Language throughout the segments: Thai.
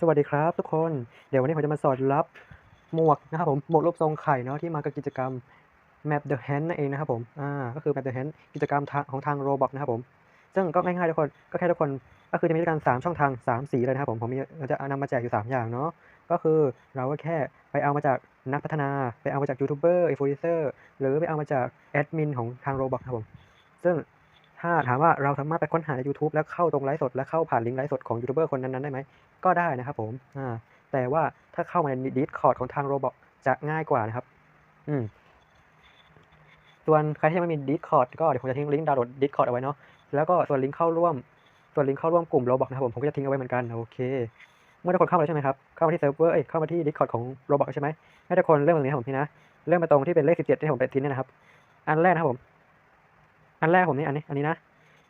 สวัสดีครับทุกคนเดี๋ยววันนี้ผมจะมาสอนรับหมวกนะครับผมหมวกรูปทรงไข่เนาะที่มากับกิจกรรม Map the Hand นั่นเองนะครับผมอ่าก็คือ Map the Hand กิจกรรมทางของทาง Roblox นะครับผม ซึ่งก็ง่ายๆทุกคนก็แค่ทุกคนก็คือจะมีด้วยกัน3ช่องทาง 3 สีเลยนะครับผมผมมีเราจะนำมาแจกอยู่ 3 อย่างเนาะก็คือเราก็แค่ไปเอามาจากนักพัฒนาไปเอามาจากยูทูบเบอร์อินฟลูเอนเซอร์หรือไปเอามาจากแอดมินของทาง Roblox นะครับผมซึ่ง ถ้าถามว่าเราสามารถไปค้นหาใน YouTube แล้วเข้าตรงไลฟ์สด และเข้าผ่านลิงก์ไลฟ์สดของยูทูบเบอร์คนนั้นๆได้ไหม ก็ได้นะครับผมอ่าแต่ว่าถ้าเข้ามาใน Discord ของทาง Roblox จะง่ายกว่านะครับ อืมส่วนใครที่ยังไม่มี Discord ก็เดี๋ยวผมจะทิ้งลิงก์ดาวน์โหลด Discord เอาไว้เนาะแล้วก็ส่วนลิงก์เข้าร่วม ส่วนลิงก์เข้าร่วมกลุ่ม Roblox นะครับผมผมก็จะทิ้งเอาไว้เหมือนกันโอเค เมื่อทุกคนเข้ามาแล้วใช่ไหมครับเข้ามาที่เซิร์ฟเวอร์เอ้ยเข้ามาที่ Discord ของ Roblox ใช่ไหมให้ทุกคนเริ่มตรงนี้ครับผมพี่นะเริ่มมาตรงที่เป็นเลข17ที่ผมไปทิ้งเนี่ยนะครับ อันแรกนะครับผม อันแรกผมนี่อันนี้อันนี้นะ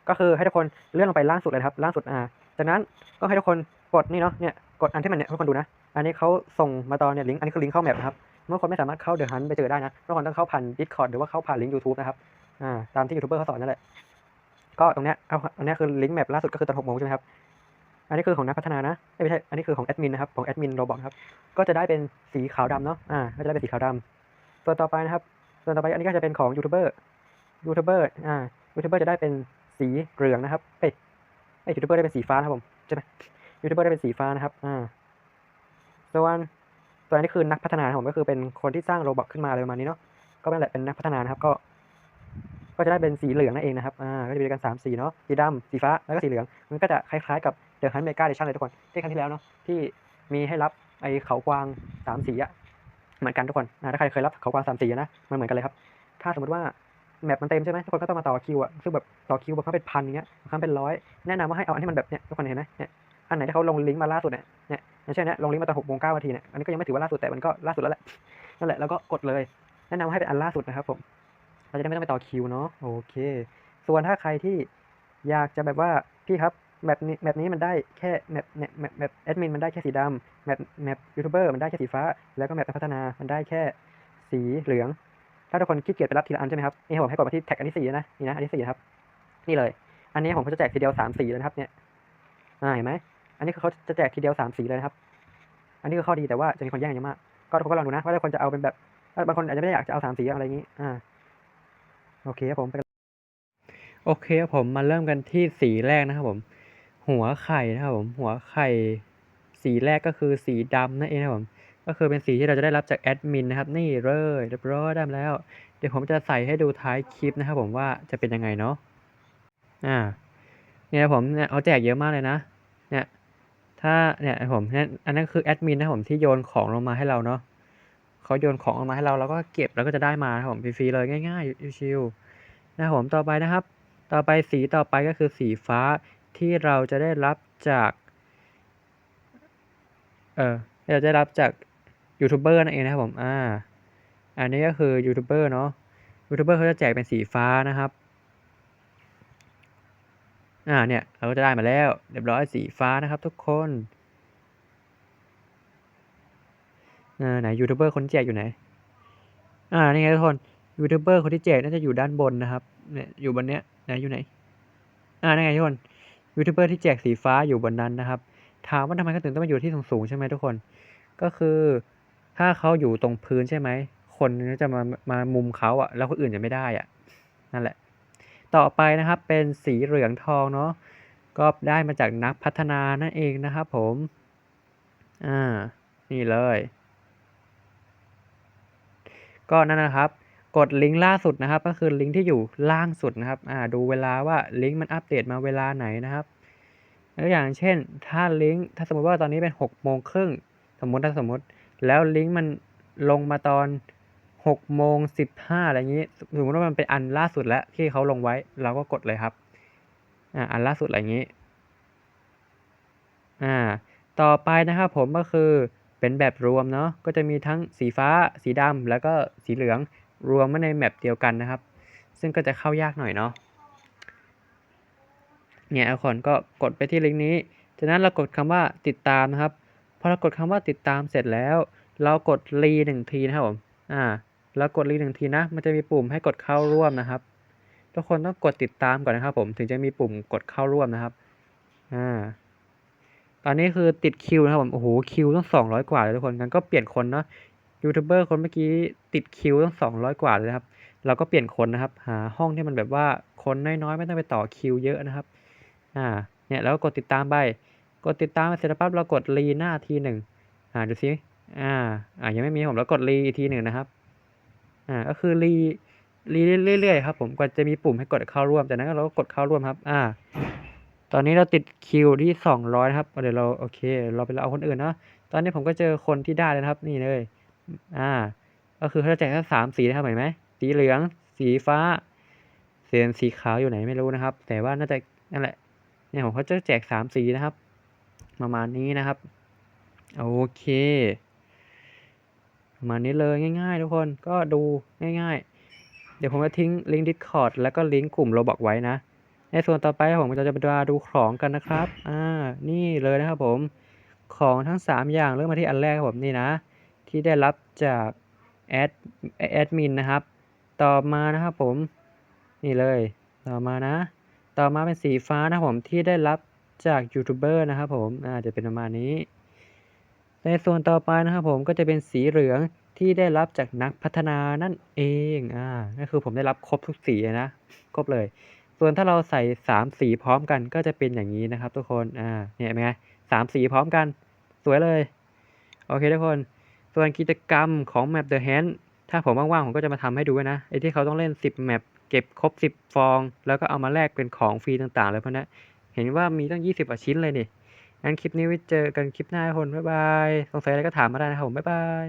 ก็คือให้ทุกคนเลื่อนลงไปล่างสุดเลยครับล่างสุดอ่าจากนั้นก็ให้ทุกคนกดนี่เนาะเนี่ยกดอันที่มันเนี่ยทุกคนดูนะ อันนี้เขาส่งมาตอนเนี่ยลิงก์อันนี้คือลิงก์เข้าแมปนะครับเมื่อคนไม่สามารถเข้าเดือะฮันไปเจอได้นะทุกคนต้องเข้าผ่าน Discord หรือว่าเข้าผ่านลิงก์ YouTube นะครับอ่าตามที่ยูทูบเบอร์เขาสอนนั่นแหละก็ตรงเนี้ยเอาอันนี้คือลิงก์แมปล่าสุดก็คือตอนหกโมงใช่ไหมครับอันนี้คือของนักพัฒนานะไม่ใช่อันนี้คือของแอดมินนะครับของแอดมินโรบอทครับก็จะได้เป็นสีขาวดำเนาะอ่าก็จะได้เป็นสีขาวดำส่วนต่อไปนะครับส่วนต่อไปอันนี้ก็จะเป็นของยูทูบเบอร์ ยูทูบเบอร์อ่ายูทูบเบอร์จะได้เป็นสีเหลืองนะครับเอ้ยเอ้ยยูทูบเบอร์ได้เป็นสีฟ้านะครับผมใช่ไหมยูทูบเบอร์ได้เป็นสีฟ้านะครับอ่าส่วนส่วนนี้คือนักพัฒนาครับผมก็คือเป็นคนที่สร้างโรบอทขึ้นมาอะไรประมาณนี้เนาะก็นั่นแหละเป็นนักพัฒนานะครับก็ ก็จะได้เป็นสีเหลืองนั่นเองนะครับอ่าก็จะมีกันสามสีเนาะสีดำสีฟ้าแล้วก็สีเหลือง มันก็จะคล้ายๆกับเดอะฮันเมกาเดชั่นเลยทุกคนที่ครั้งที่แล้วเนาะที่มีให้รับไอ้เขากวางสามสีอะเหมือนกันทุกคนอ่าถ้าใครเคยรับเขากวางสามสีนะมันเหมือนกันเลยครับ ถ้าสมมติว่า แมปมันเต็มใช่ไหมทุกคนก็ต้องมาต่อคิวอะซึ่งแบบต่อคิวบางครั้งเป็นพันอย่างเงี้ยบางครั้งเป็นร้อยแนะนำว่าให้เอาอันที่มันแบบเนี้ยทุกคนเห็นไหมเนี่ยอันไหนที่เขาลงลิงก์มาล่าสุดเนี่ยเนี่ยอย่างเช่นเนี้ยลงลิงก์มาตอนหกโมงเก้านาทีเนี่ยอันนี้ก็ยังไม่ถือว่าล่าสุดแต่มันก็ล่าสุดแล้วแหละนั่นแหละแล้วก็กดเลย แนะนำให้เป็นอันล่าสุดนะครับผมเราจะได้ไม่ต้องไปต่อคิวเนาะโอเค ส่วนถ้าใครที่อยากจะแบบว่าพี่ครับแมปนี้แมปนี้มันได้แค่แมปแมปแมปแมปแอดมินมันได้แค่สีดำแมปแมปยูทูบเบอร์มันได้แค่สีฟ้า แล้วก็แมปพัฒนามันได้แค่สีเหลือง ถ้าทุกคนขี้เกียจไปรับทีละอันใช่ไหมครับนี่ผมให้กดมาที่แท็กอันที่สี่นะนี่นะอันที่สี่นะครับนี่เลย อันนี้ผมก็จะแจกทีเดียวสามสีเลยนะครับ เนี่ยอ่าเห็นไหมอันนี้คือเขาจะแจกทีเดียวสามสีเลยนะครับ อันนี้คือข้อดีแต่ว่าจะมีคนแย่งเยอะมาก ก็ทุกคนก็ลองดูนะว่าทุกคนจะเอาเป็นแบบบางคนอาจจะไม่ได้อยากจะเอาสามสีอะไรอย่างนี้อ่าโอเคครับผมโอเคครับผมมาเริ่มกันที่สีแรกนะครับผม หัวไข่นะครับผมหัวไข่ สีแรกก็คือสีดำนั่นเองนะครับผม ก็คือเป็นสีที่เราจะได้รับจากแอดมินนะครับ นี่เลยเรียบร้อยได้แล้ว เดี๋ยวผมจะใส่ให้ดูท้ายคลิปนะครับผมว่าจะเป็นยังไงเนาะอ่าเนี่ยผมเนี่ยเขาแจกเยอะมากเลยนะเนี่ยถ้าเนี่ยผมนั่นอันนั้นคือแอดมินนะผมที่โยนของลงมาให้เราเนาะเขาโยนของลงมาให้เราเราก็เก็บแล้วก็จะได้มาครับผมฟรีๆเลยง่ายๆชิวๆนะผมต่อไปนะครับ ต่อไปสีต่อไปก็คือสีฟ้าที่เราจะได้รับจากเออเราจะได้รับจาก ยูทูบเบอร์นั่นเองนะครับผม อ่า อันนี้ก็คือยูทูบเบอร์เนาะ ยูทูบเบอร์เขาจะแจกเป็นสีฟ้านะครับ อ่า เนี่ย เราก็จะได้มาแล้ว เรียบร้อยสีฟ้านะครับ ทุกคนอ่าไหนยูทูบเบอร์คนแจกอยู่ไหน อ่า นี่ไงทุกคน ยูทูบเบอร์คนที่แจกน่าจะอยู่ด้านบนนะครับ เนี่ย อยู่บนเนี้ย ไหนอยู่ไหน อ่านี่ไงทุกคน ยูทูบเบอร์ที่แจกสีฟ้าอยู่บนนั้นนะครับ ถามว่าทำไมเขาถึงต้องมาอยู่ที่สูงๆใช่ไหมทุกคน ก็คือ ถ้าเขาอยู่ตรงพื้นใช่ไหม คนจะมามามุมเขาอะแล้วคนอื่นจะไม่ได้อะนั่นแหละ ต่อไปนะครับเป็นสีเหลืองทองเนาะ ก็ได้มาจากนักพัฒนานั่นเองนะครับผม อ่า นี่เลย ก็นั่นนะครับ กดลิงก์ล่าสุดนะครับ ก็คือลิงก์ที่อยู่ล่างสุดนะครับ อ่า ดูเวลาว่าลิงก์มันอัปเดตมาเวลาไหนนะครับแล้วอย่างเช่น ถ้าลิงก์ ถ้าสมมติว่าตอนนี้เป็นหกโมงครึ่ง สมมติถ้าสมมติ แล้วลิงก์มันลงมาตอนหกโมงสิบห้าอะไรอย่างนี้สมมติว่ามันเป็นอันล่าสุดแล้วที่เขาลงไว้ เราก็กดเลยครับอ่าอันล่าสุดอะไรอย่างนี้อ่าต่อไปนะครับผมก็คือเป็นแบบรวมเนาะก็จะมีทั้งสีฟ้า สีดำแล้วก็สีเหลืองรวมมาในแมปเดียวกันนะครับ ซึ่งก็จะเข้ายากหน่อยเนาะเนี่ยทุกคนก็กดไปที่ลิงก์นี้จากนั้นเรากดคำว่าติดตามนะครับ พอเรากดคำว่าติดตามเสร็จแล้ว เรากดรีหนึ่งทีนะครับผมอ่าแล้วกดรีหนึ่งทีนะ มันจะมีปุ่มให้กดเข้าร่วมนะครับ ทุกคนต้องกดติดตามก่อนนะครับ ผมถึงจะมีปุ่มกดเข้าร่วมนะครับอ่าตอนนี้คือติดคิวนะครับผมโอ้โฮคิวตั้ง200กว่าเลยทุกคนงั้นก็เปลี่ยนคนเนาะยูทูบเบอร์คนเมื่อกี้ติดคิวตั้ง200กว่าเลยครับ เราก็เปลี่ยนคนนะครับ หาห้องที่มันแบบว่าคนน้อยๆ ไม่ต้องไปต่อคิวเยอะนะครับ อ่า เนี่ยเราก็กดติดตามไป กดติดตามเสร็จแล้วปั๊บเรากด re หน้าทีหนึ่งอ่าดูซิอ่าอ่ายังไม่มีผมแล้วกด re อีกทีหนึ่งนะครับอ่าก็คือ re re เรื่อยๆครับผมกว่าจะมีปุ่มให้กดเข้าร่วมจากนั้นเราก็กดเข้าร่วมครับ อ่า ตอนนี้เราติดคิวที่200นะครับเดี๋ยวเราโอเค เราไปเอาคนอื่นเนาะตอนนี้ผมก็เจอคนที่ได้แล้วนะครับ นี่เลย อ่า ก็คือเขาจะแจกแค่3สีนะครับเห็นไหมสีเหลือง สีฟ้าเส่วนสีขาวอยู่ไหนไม่รู้นะครับ แต่ว่าน่าจะนั่นแหละเนี่ยผมเขาจะแจก3สีนะครับ ประมาณนี้นะครับโอเคประมาณนี้เลยง่าย ๆ ทุกคนก็ดูง่าย ๆ เดี๋ยวผมจะทิ้งลิงก์ Discord แล้วก็ลิงก์กลุ่ม Roblox ไว้นะ ในส่วนต่อไปผมเราจะมาดูของกันนะครับอ่านี่เลยนะครับผมของทั้ง 3 อย่างเริ่มมาที่อันแรกครับผมนี่นะ ที่ได้รับจากแอดแอดมินนะครับ ต่อมานะครับผม นี่เลย ต่อมานะ ต่อมาเป็นสีฟ้านะผมที่ได้รับ จากยูทูบเบอร์นะครับผมอาจะเป็นประมาณนี้ ในส่วนต่อไปนะครับผมก็จะเป็นสีเหลืองที่ได้รับจากนักพัฒนานั่นเองอ่าก็คือผมได้รับครบทุกสีนะครบเลย ส่วนถ้าเราใส่3สีพร้อมกันก็จะเป็นอย่างงี้นะครับ ทุกคนอาเนี่ยเป็นไง3สีพร้อมกัน สวยเลยโอเคทุกคน ส่วนกิจกรรมของ Map the Hand ถ้าผมว่างๆ ผมก็จะมาทำให้ดูนะไอ้ที่เขาต้องเล่น 10 Map เก็บครบ 10 ฟอง แล้วก็เอามาแลกเป็นของฟรีต่างๆอะไรพวกเนี้ย เห็นว่ามีตั้ง 20กว่าชิ้นเลยนี่ งั้นคลิปนี้ไว้เจอกันคลิปหน้าคน บ๊ายบาย สงสัยอะไรก็ถามมาได้นะครับผม บ๊ายบาย